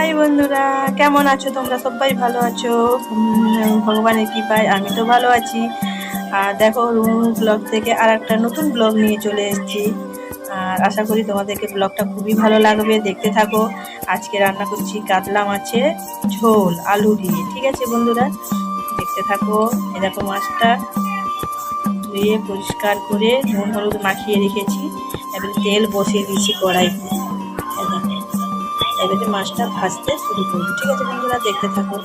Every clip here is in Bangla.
হাই বন্ধুরা, কেমন আছো তোমরা? সবাই ভালো আছো? ভগবানের কৃপায় আমি তো ভালো আছি। আর দেখো রুম ব্লগ থেকে আর একটা নতুন ব্লগ নিয়ে চলে এসেছি। আর আশা করি তোমাদেরকে ব্লগটা খুবই ভালো লাগবে, দেখতে থাকো। আজকে রান্না করছি কাতলা মাছের ঝোল, আলু দিয়ে, ঠিক আছে বন্ধুরা? দেখতে থাকো এরকম মাছটা ধুয়ে পরিষ্কার করে নুন, হলুদ মাখিয়ে রেখেছি। এবার তেল বসিয়ে দিয়েছি কড়াইতে। এবারে মাছটা ভাজতে শুরু করব। ঠিক আছে বন্ধুরা, দেখতে থাকো।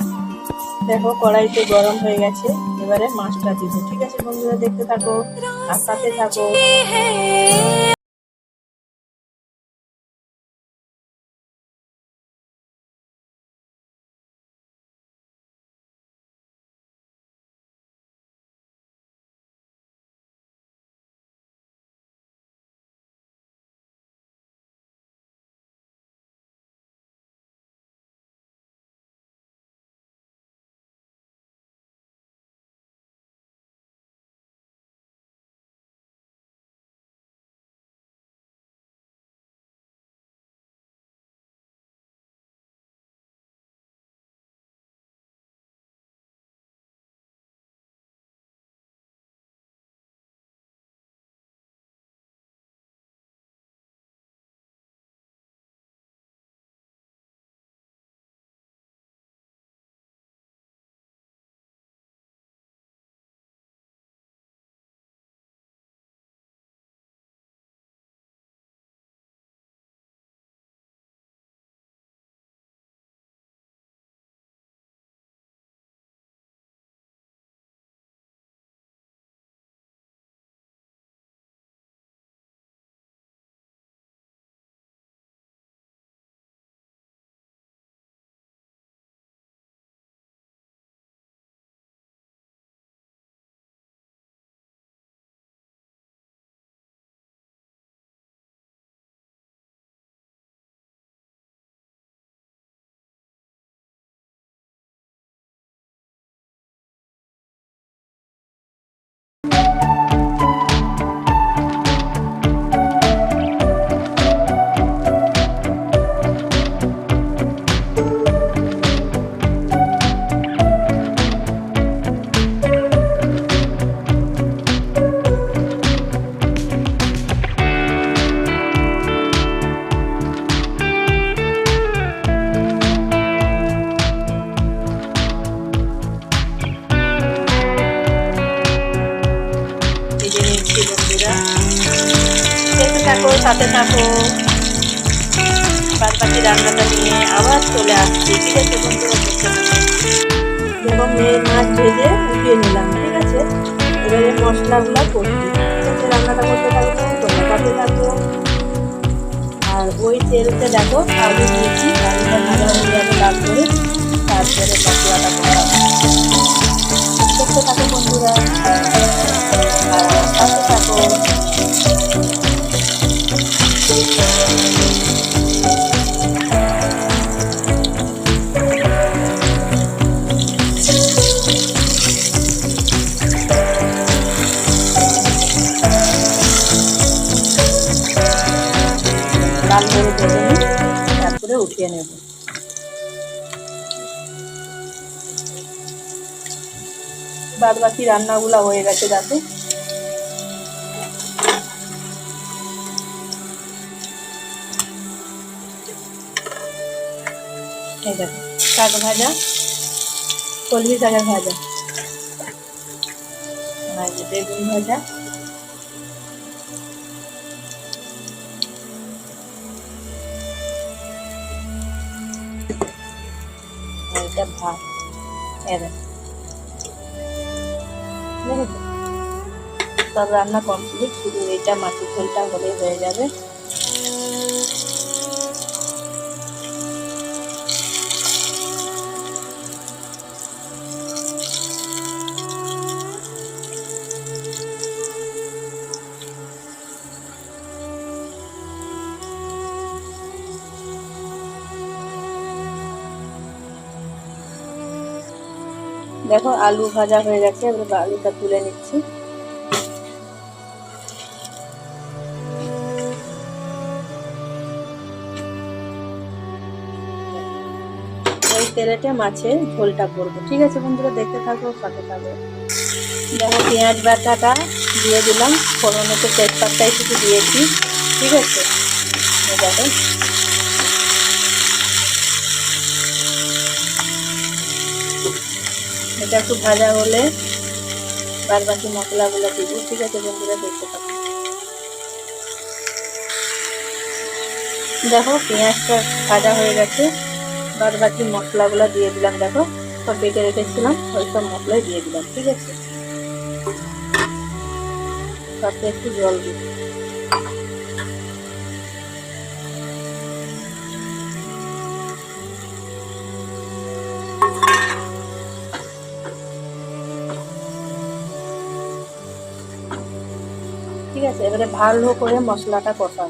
দেখো, কড়াইতে গরম হয়ে গেছে। এবারে মাছটা দিব। ঠিক আছে বন্ধুরা, দেখতে থাকো। আর সাথে থাকো। সাথে থাকো। বাদ বাকি রান্নাটা নিয়ে আবার চলে আসছি, ঠিক আছে বন্ধুরা দেখতে থাকো মাছ ভেজে উঠিয়ে নিলাম, ঠিক আছে? এবারে মশলাগুলো করছি রান্নাটা করতে থাকব তোমরা পাতে থাকো। আর ওই তেলতে দেখো, আলু দিয়েছি, আলুটা ভাজা হয়ে যাবে তারপরে মশলাটা করা। লাল করে ভেজে নিই, তারপরে উঠিয়ে নেব। বাদ বাকি রান্নাগুলো হয়ে গেছে দেখো, শাক ভাজা, কলমি শাকের ভাজা বেগুন ভাজা। রান্না কমপ্লিট শুধু এটা মাটির ঝোলটা হলে হয়ে যাবে। দেখো, আলু ভাজা হয়ে গেছে আলুটা তুলে নিচ্ছি। তেলেতে মাছের ঝোলটা করব। ঠিক আছে বন্ধুরা, দেখতে থাকো, সাথে থাকো। দেখো, পেঁয়াজ বাটাটা দিয়ে দিলাম। ফোড়নেতে তেজপাতাই শুধু দিয়েছি। ঠিক আছে? দেখো। এটা একটু ভাজা হলে বাদ বাকি মশলাগুলো দিব। ঠিক আছে, বন্ধুরা, দেখতে থাকো। দেখো, পেঁয়াজটা ভাজা হয়ে গেছে। বাদ বাকি মশলাগুলো দিয়ে দিলাম, দেখো। সব বেটে রেখেছিলাম, ওই সব মশলাই দিয়ে দিলাম, ঠিক আছে? তাতে একটু জল দিই আছে এবারে ভালো করে মশলাটা কষাও।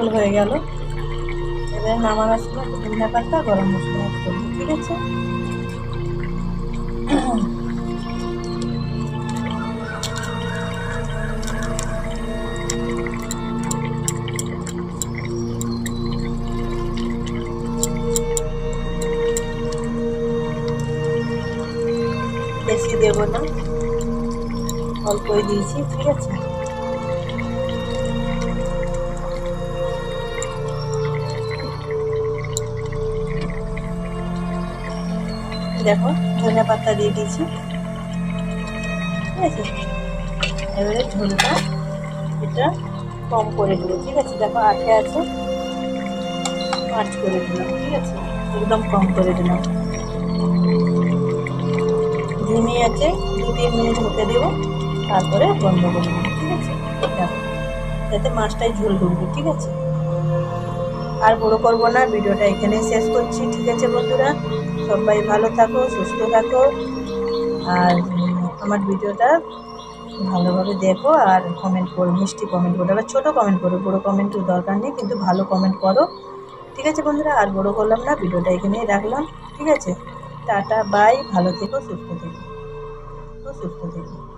ঝোল হয়ে গেল। এবার সময় একটু ধনিয়া পাতা গরম মশলা ঠিক আছে? বেশি দেবো না। অল্পই দিয়েছি, ঠিক আছে? দেখো ধনে পাতা দিয়ে দিয়েছি। ঠিক আছে? এবারে ঝোলটা এটা কম করে দেবো ঠিক আছে? দেখো আটে আছে। আট করে দিলাম, ঠিক আছে? একদম কম করে দিলাম। ঝিমি আছে, দু তিন মিনিট হতে দেবো, তারপরে বন্ধ করে দেবো, ঠিক আছে? দেখো, যাতে মাছটাই ঝোল ঢুকবে, ঠিক আছে? আর বড় করব না, ভিডিওটা এখানে শেষ করছি, ঠিক আছে বন্ধুরা? সবাই ভালো থাকো, সুস্থ থাকো। আর আমার ভিডিওটা ভালোভাবে দেখো আর কমেন্ট করো, মিষ্টি কমেন্ট করো, আবার ছোটো কমেন্ট করো, বড়ো কমেন্টের দরকার নেই, কিন্তু ভালো কমেন্ট করো। ঠিক আছে বন্ধুরা, আর বড়ো করলাম না, ভিডিওটা এখানেই রাখলাম। ঠিক আছে, টাটা বাই ভালো থেকো, সুস্থ থেকো। সুস্থ থেকো।